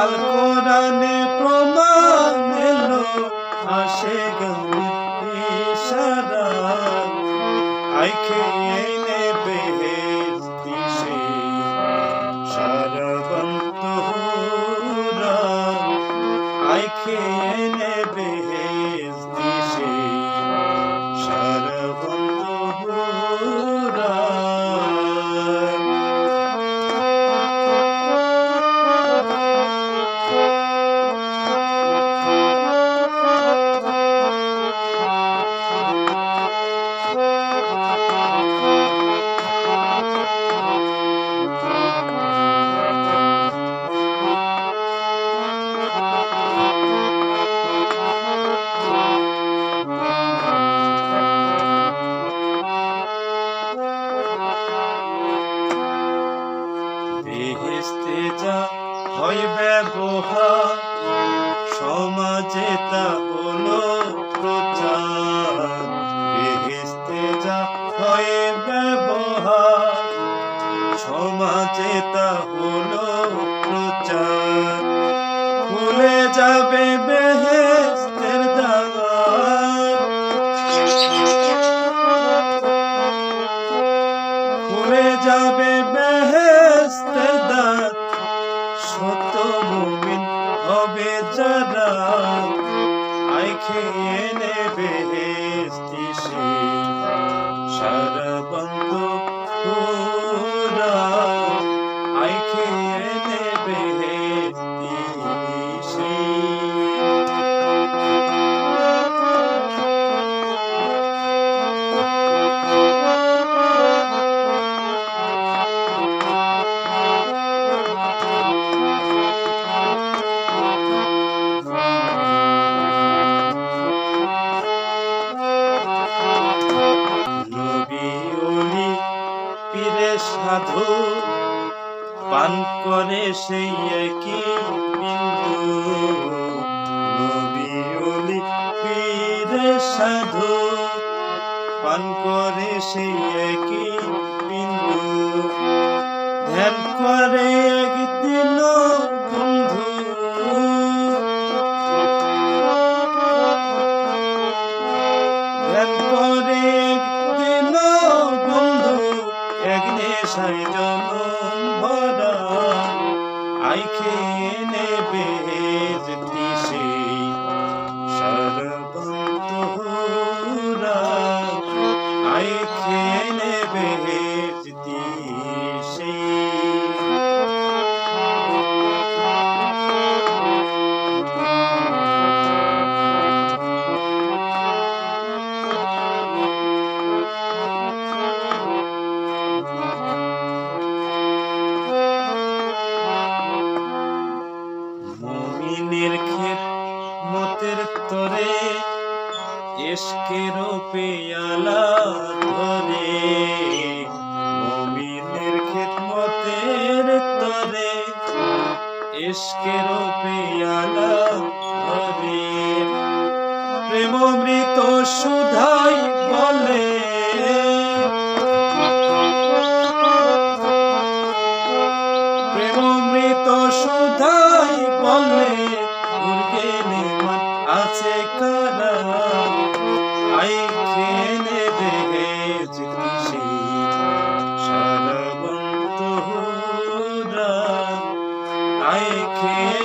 আল কোরআনে প্রমাণ এলো আসে গানে ইশারা। আইখে তা হলো প্রচার। বেহেস্তে যা হয় ব্যবহার। সমাজে তা হলো প্রচার। খুলে যাবে বেহেস্তের দ্বার খুলে যাবে বেহেস্তের দ্বার সত্য মুমিন হবে খেয়ে নেবে সারা পীরে সাধু, পান করে সেই একই বিন্দু। নবী অলি পীরে সাধু, পান করে সেই একই নেশায় জনম ভরা আইখে নেবে। তরে এসকের পেয়ালা ধরে তরে পেয়ালা ধরে। প্রেমমৃত সুধাই Amen.